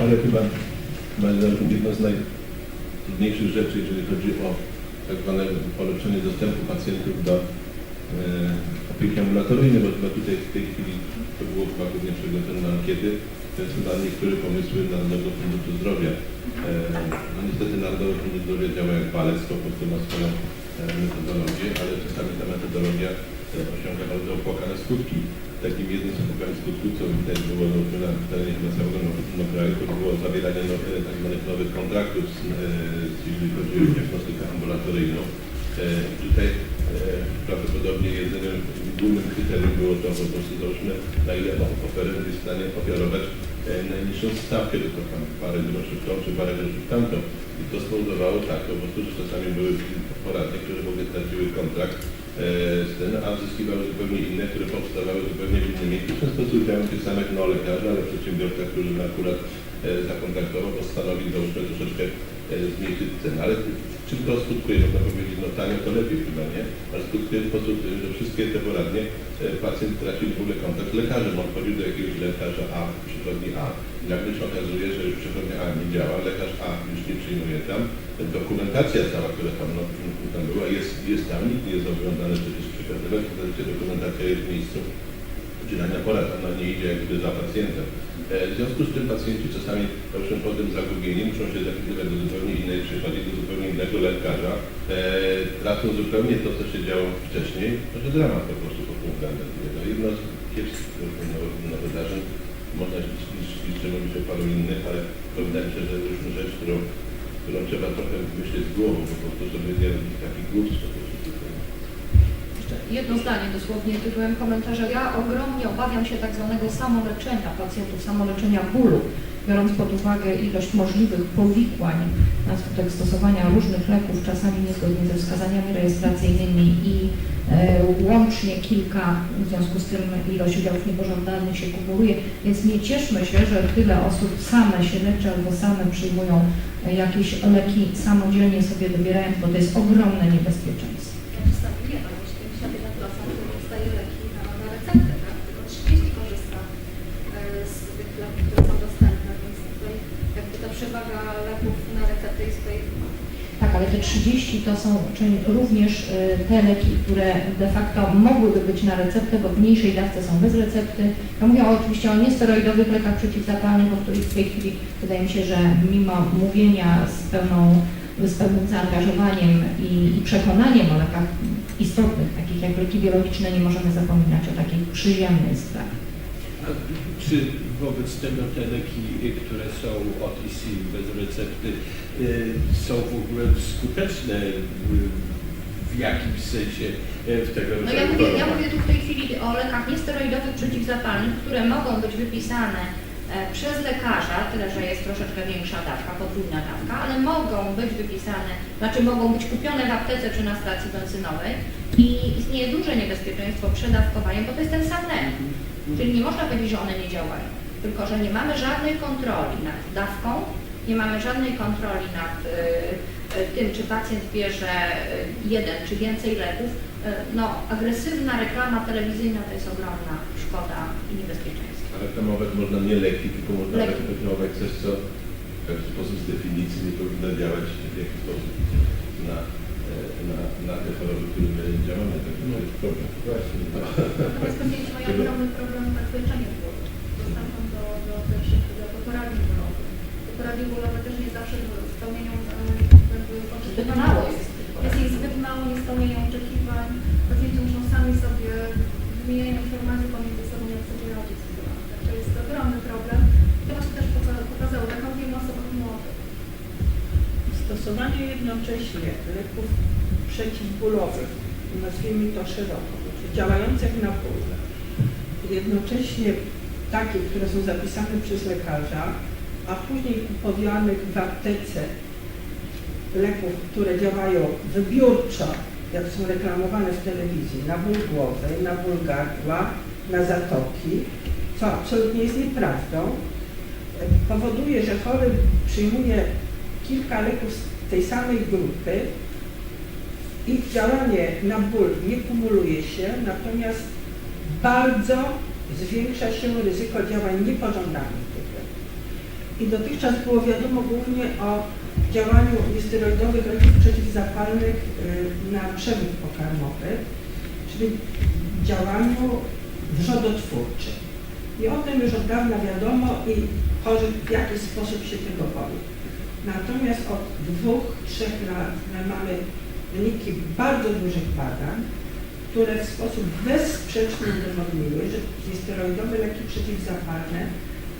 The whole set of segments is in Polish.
Ale chyba, chyba jedno z najtrudniejszych rzeczy, jeżeli chodzi o tak zwane polepszenie dostępu pacjentów do e, opieki ambulatoryjnej, bo chyba tutaj w tej chwili to było chyba głównie na ankiety, to jest chyba niektóre pomysły Narodowego Funduszu Zdrowia. E, no niestety Narodowy Fundusz Zdrowia działa jak palec, po prostu ma swoją e, metodologię, ale czasami ta metodologia e, osiąga bardzo opłakane skutki. Takim jednym z skutków, co widać było no, na terenie całego no- no kraju, to było zawieranie no, e, tak nowych kontraktów, z, e, jeżeli chodzi o diagnostykę ambulatoryjną. E, Tutaj e, prawdopodobnie jedynym głównym kryterium było to po prostu załóżmy, na ile oferent jest w stanie ofiarować e, najniższą stawkę, tylko tam parę groszy w tą, czy parę groszy w tamtą. I to spowodowało tak po prostu, że czasami były poradnie, które w ogóle traciły kontrakt e, tym, a zyskiwały zupełnie inne, które powstawały zupełnie w innym miejscu. Często udziałem tych samych no lekarzy, ale przedsiębiorca, który akurat zakontraktował, postanowił załóżmy troszeczkę e, zmniejszyć cenę. Ale czym to skutkuje? Można powiedzieć, no tanio to lepiej chyba, nie? Ale skutkuje w sposób, że wszystkie te poradnie e, pacjent tracił w ogóle kontakt z lekarzem. On chodził do jakiegoś lekarza A, przychodni A. I nagle się okazuje, że już przychodnia A nie działa, lekarz A już nie przyjmuje tam. Dokumentacja cała, która tam, no, tam była, jest, jest tam, nikt nie jest zobowiązany przecież przekazywać, to dokumentacja jest w miejscu udzielania porad, ona nie idzie jakby za pacjentem. E, W związku z tym pacjenci czasami owszem po tym zagubieniu muszą się zapisywać do zupełnie innej przychodni, do zupełnie innego lekarza. E, tracą zupełnie to, co się działo wcześniej, to że dramat po prostu pod tym względem. To jedno z kiepskich no, wydarzeń. Można jeszcze mówić o paru innych, ale to wydaje mi się, że już rzecz, którą, którą trzeba trochę myśleć z głową po prostu, żeby nie robić takich głupstw po prostu. Jeszcze jedno zdanie dosłownie tytułem komentarza. Ja ogromnie obawiam się tak zwanego samoleczenia pacjentów, samoleczenia bólu, biorąc pod uwagę ilość możliwych powikłań na skutek stosowania różnych leków, czasami niezgodnie ze wskazaniami rejestracyjnymi i e, łącznie kilka, w związku z tym ilość udziałów niepożądanych się kumuluje, więc nie cieszmy się, że tyle osób same się leczy albo same przyjmują e, jakieś leki samodzielnie sobie dobierając, bo to jest ogromne niebezpieczeństwo. Ja czasami nie mam, już 51% który dostaje leki na, na receptę, tak? Tylko 30 korzysta e, z tych leków, które są dostępne, więc tutaj jakby ta przewaga leków na receptę jest tutaj Tak, ale te 30 to są również y, te leki, które de facto mogłyby być na receptę, bo w mniejszej dawce są bez recepty. Ja mówię oczywiście o niesteroidowych lekach przeciwzapalnych, o których w tej chwili wydaje mi się, że mimo mówienia z, pełną, z pewnym zaangażowaniem i, i przekonaniem o lekach istotnych, takich jak leki biologiczne, nie możemy zapominać o takiej przyziemnej sprawie. Czy wobec tego te leki, które są od IC bez recepty, y, są w ogóle skuteczne y, w jakimś sensie y, w tego No rodzaju ja mówię, ja mówię tu w tej chwili o lekach niesteroidowych przeciwzapalnych, które mogą być wypisane e, przez lekarza, tyle że jest troszeczkę większa dawka, podwójna dawka, ale mogą być wypisane, znaczy mogą być kupione w aptece czy na stacji benzynowej i istnieje duże niebezpieczeństwo przedawkowania, bo to jest ten sam lek. Czyli nie można powiedzieć, że one nie działają, tylko że nie mamy żadnej kontroli nad dawką, nie mamy żadnej kontroli nad y, y, tym, czy pacjent bierze y, jeden czy więcej leków. Y, No, agresywna reklama telewizyjna to jest ogromna szkoda i niebezpieczeństwo. Ale reklamować można nie leki, tylko można Leki. reklamować coś, co w pewien sposób z definicji nie powinno działać w jakiś sposób na, na, na te choroby, którymi my działamy. To jest problem. Właśnie. Natomiast pacjenci mają ogromny problem tak z leczeniem bólu. Dostępem do, do, też, do, do poradni bólowych. Te poradnie bólowe też nie zawsze spełniają e, jakby oczekiwania. jest. Jest ich zbyt mało, nie spełniają oczekiwań. Pacjenci muszą sami sobie Stosowanie jednocześnie leków przeciwbólowych, nazwijmy to szeroko, znaczy działających na ból, jednocześnie takie, które są zapisane przez lekarza, a później kupowanych w aptece leków, które działają wybiórczo, jak są reklamowane w telewizji, na ból głowy, na ból gardła, na zatoki, co absolutnie jest nieprawdą, powoduje, że chory przyjmuje kilka leków z tej samej grupy, ich działanie na ból nie kumuluje się, natomiast bardzo zwiększa się ryzyko działań niepożądanych tych leków. I dotychczas było wiadomo głównie o działaniu niesteroidowych leków przeciwzapalnych y, na przewód pokarmowy, czyli działaniu wrzodotwórczym. I o tym już od dawna wiadomo i chorzy w jaki sposób się tego boją. Natomiast od dwóch, trzech lat my mamy wyniki bardzo dużych badań, które w sposób bezsprzeczny udowodniły, że niesteroidowe leki przeciwzapalne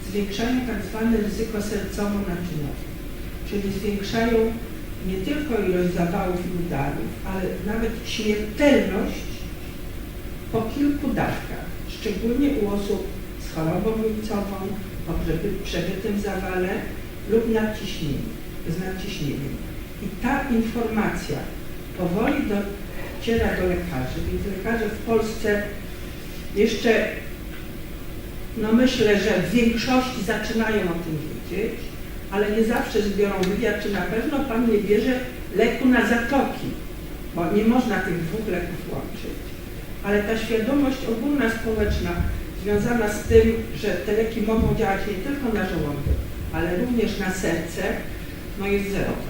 zwiększają tak zwane ryzyko sercowo-naczyniowe, czyli zwiększają nie tylko ilość zawałów i udarów, ale nawet śmiertelność po kilku dawkach, szczególnie u osób z chorobą miejscową, o przeby- przebytym zawale lub nadciśnieniem, z nadciśnieniem. I ta informacja powoli dociera do lekarzy, więc lekarze w Polsce jeszcze, no myślę, że w większości zaczynają o tym wiedzieć, ale nie zawsze zbiorą wywiad, czy na pewno Pan nie bierze leku na zatoki, bo nie można tych dwóch leków łączyć. Ale ta świadomość ogólna społeczna związana z tym, że te leki mogą działać nie tylko na żołądek, ale również na serce, no jest zerowa.